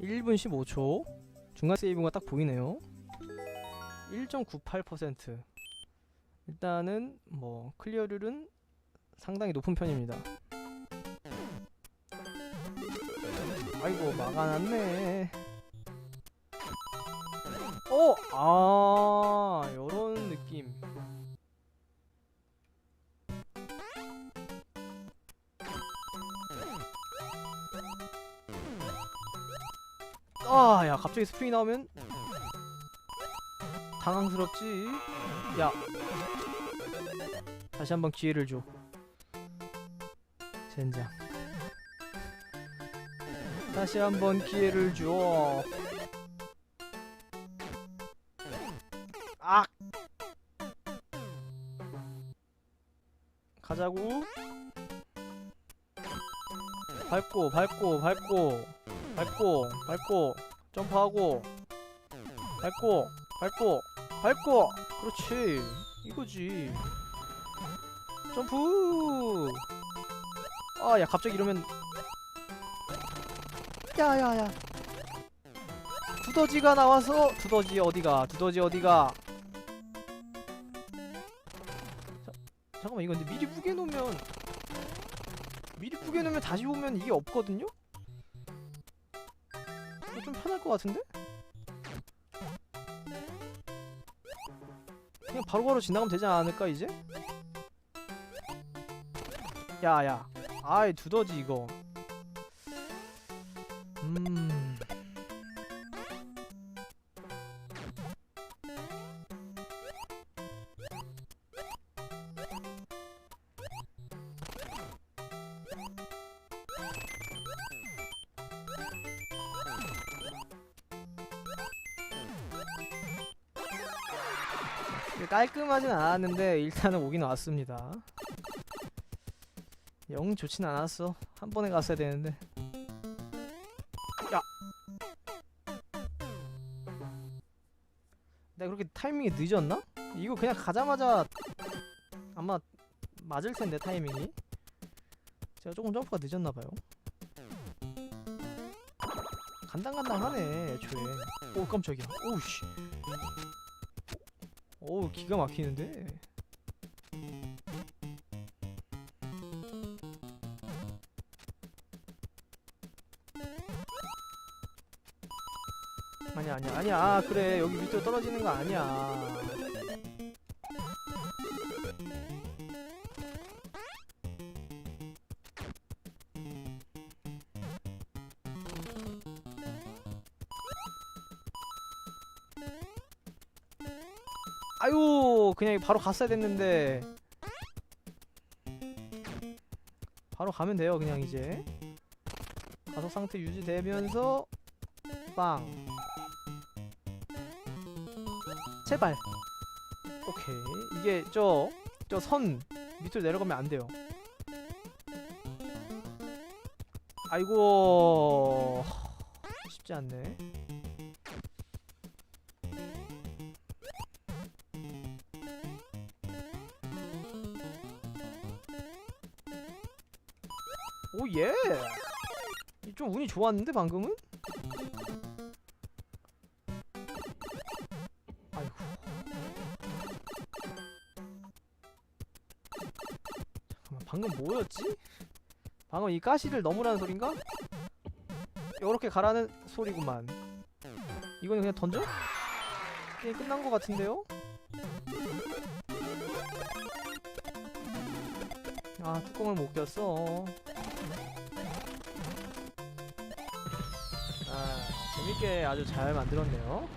1분 15초. 중간 세이브가 딱 보이네요. 1.98% 일단은 뭐 클리어률은 상당히 높은 편입니다. 아이고 막아놨네. 어! 아 요런 아, 야, 갑자기 스프링 나오면 당황스럽지. 야, 다시 한번 기회를 줘. 젠장. 다시 한번 기회를 줘. 악. 가자고. 밟고, 밟고, 밟고. 밟고 밟고 점프하고. 밟고 밟고 밟고. 그렇지. 이거지. 점프. 아 야 갑자기 이러면. 야야야. 두더지가 나와서 두더지 어디가? 두더지 어디가? 자, 잠깐만 이거 근데 미리 뿌개놓으면 미리 뿌개놓으면 다시 오면 이게 없거든요? 좀 편할 것 같은데? 그냥 바로바로 지나가면 되지 않을까 이제? 야야 아이 두더지 이거 음 깔끔하진 않았는데 일단은 오긴 왔습니다. 영 좋진 않았어. 한 번에 갔어야 되는데. 야. 내가 그렇게 타이밍이 늦었나? 이거 그냥 가자마자 아마 맞을 텐데 타이밍이. 제가 조금 점프가 늦었나 봐요. 간당간당하네 애초에. 오 깜짝이야. 오우씨. 오 기가 막히는데? 아니야 아니야 아니야. 아, 그래. 여기 밑으로 떨어지는 거 아니야 아유 그냥 바로 갔어야 됐는데. 바로 가면 돼요 그냥 이제. 가속 상태 유지되면서 빵. 제발. 오케이. 이게 저 저 선 밑으로 내려가면 안 돼요. 아이고. 쉽지 않네 오 예 좀 운이 좋았는데 방금은? 아이고 잠깐만 방금 뭐였지? 방금 이 가시를 넘으라는 소린가? 요렇게 가라는 소리구만 이거는 그냥 던져? 게임 끝난 것 같은데요? 아 뚜껑을 못 꼈어 아, 재밌게 아주 잘 만들었네요.